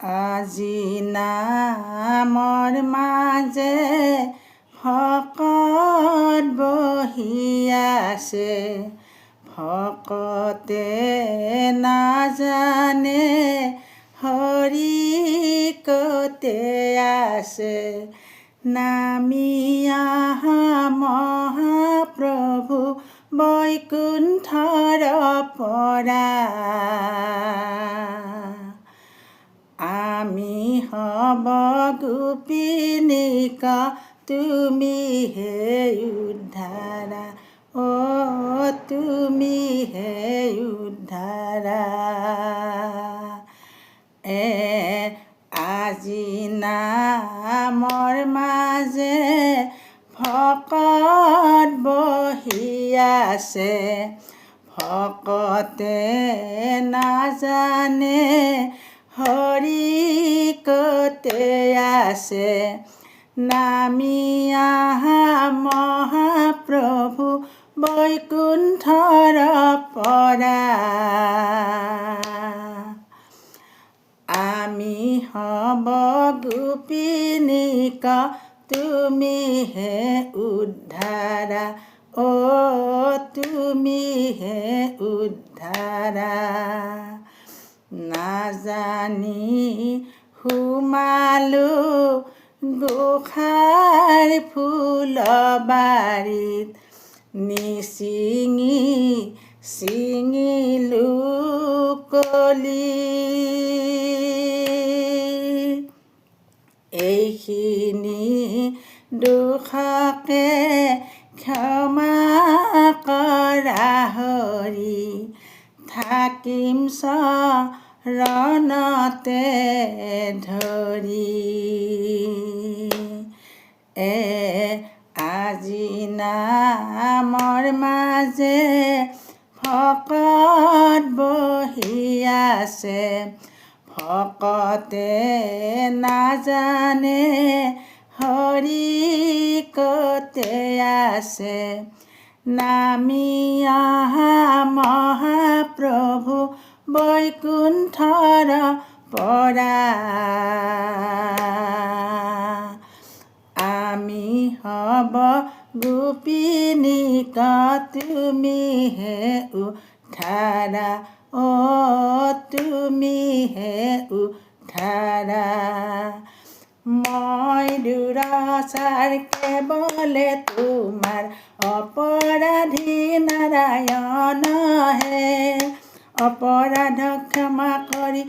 আজি নামৰ মাজে ভকত বহি আছে। ভকতে নাজানে হৰি কতে আছে। নামি আহা মহাপ্ৰভু বৈকুণ্ঠৰ পৰা। গোপিনীক তুমি হে উদ্ধাৰা অ তুমি হে উদ্ধাৰা এ আজি নামৰ মাজে ভকত বহি আছে, ভকতে নাজানে হৰি আছে নামি আহা মহাপ্ৰভু বৈকুণ্ঠৰ পৰা আমি হব গোপিনীক, তুমি হে উদ্ধাৰা অ তুমি হে উদ্ধাৰা নাজানি সোমালো গোসাঁৰ ফুলবাৰীত নিচিঙি চিঙিলো কলি। এইখিনি দুখকে ক্ষমা কৰা হৰি। থাকিম চৰণতে ধৰি এ আজি নামৰ মাজে ভকত বহি আছে। ভকতে নাজানে হৰি কতে আছে। নামি আহা বৈকুণ্ঠৰ পৰা। আমি হব গোপিনীক তুমি হে উঠাৰা। অ তুমি হে উঠাৰা। মই দুৰাচাৰ কেৱলে তোমাৰ অপৰাধী নাৰায়ণ হে অপৰাধ ক্ষমা কৰি